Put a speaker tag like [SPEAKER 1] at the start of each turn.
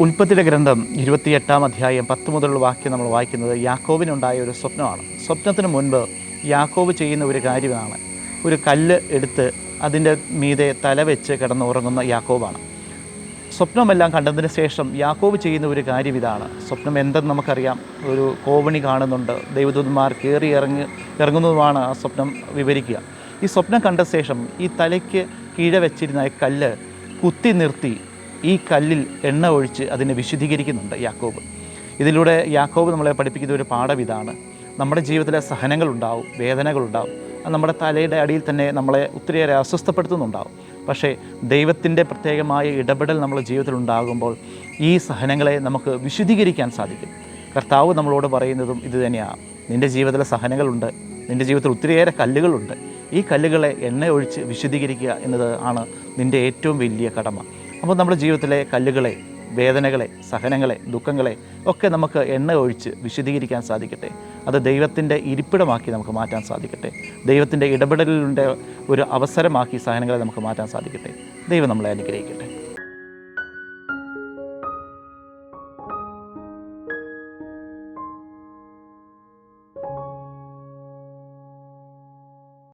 [SPEAKER 1] ഉൽപ്പത്തിയുടെ ഗ്രന്ഥം ഇരുപത്തിയെട്ടാം അധ്യായം പത്ത് മുതലുള്ള വാക്യം നമ്മൾ വായിക്കുന്നത് യാക്കോബിനുണ്ടായ ഒരു സ്വപ്നമാണ്. സ്വപ്നത്തിന് മുൻപ് യാക്കോബ് ചെയ്യുന്ന ഒരു കാര്യമാണ്. ഒരു കല്ല് എടുത്ത് അതിന്റെ മീതെ തല വെച്ച് കിടന്നുറങ്ങുന്ന യാക്കോബാണ്. സ്വപ്നമെല്ലാം കണ്ടതിന് ശേഷം യാക്കോബ് ചെയ്യുന്ന ഒരു കാര്യം ഇതാണ്. സ്വപ്നം എന്തെന്ന് നമുക്കറിയാം. ഒരു കോവണി കാണുന്നുണ്ട്. ദൈവദൂതന്മാർ കയറി ഇറങ്ങി ഇറങ്ങുന്നതുമാണ് ആ സ്വപ്നം വിവരിക്കുക. ഈ സ്വപ്നം കണ്ട ശേഷം ഈ തലയ്ക്ക് കീഴെ വെച്ചിരുന്ന കല്ല് കുത്തി നിർത്തി ഈ കല്ലിൽ എണ്ണ ഒഴിച്ച് അതിനെ വിശുദ്ധീകരിക്കുന്നുണ്ട് യാക്കോബ്. ഇതിലൂടെ യാക്കോബ് നമ്മളെ പഠിപ്പിക്കുന്ന ഒരു പാഠം ഇതാണ്. നമ്മുടെ ജീവിതത്തിലെ സഹനങ്ങളുണ്ടാവും വേദനകളുണ്ടാവും. അത് നമ്മുടെ തലയുടെ അടിയിൽ തന്നെ നമ്മളെ ഒത്തിരിയേറെ അസ്വസ്ഥപ്പെടുത്തുന്നുണ്ടാവും. പക്ഷേ ദൈവത്തിന്റെ പ്രത്യേകമായ ഇടപെടൽ നമ്മുടെ ജീവിതത്തിൽ ഉണ്ടാകുമ്പോൾ ഈ സഹനങ്ങളെ നമുക്ക് വിശുദ്ധീകരിക്കാൻ സാധിക്കും. കർത്താവ് നമ്മളോട് പറയുന്നതും ഇത് തന്നെയാണ്. നിന്റെ ജീവിതത്തിലെ സഹനങ്ങളുണ്ട്. നിന്റെ ജീവിതത്തിൽ ഒത്തിരിയേറെ കല്ലുകളുണ്ട്. ഈ കല്ലുകളെ എണ്ണ ഒഴിച്ച് വിശുദ്ധീകരിക്കുക എന്നത് ആണ് നിന്റെ ഏറ്റവും വലിയ കടമ. അപ്പോൾ നമ്മുടെ ജീവിതത്തിലെ കല്ലുകളെ വേദനകളെ സഹനങ്ങളെ ദുഃഖങ്ങളെ ഒക്കെ നമുക്ക് എണ്ണ ഒഴിച്ച് വിശദീകരിക്കാൻ സാധിക്കട്ടെ. അത് ദൈവത്തിന്റെ ഇരിപ്പിടമാക്കി നമുക്ക് മാറ്റാൻ സാധിക്കട്ടെ. ദൈവത്തിന്റെ ഇടപെടലിന്റെ ഒരു അവസരമാക്കി സഹനങ്ങളെ നമുക്ക് മാറ്റാൻ സാധിക്കട്ടെ. ദൈവം നമ്മളെ അനുഗ്രഹിക്കട്ടെ.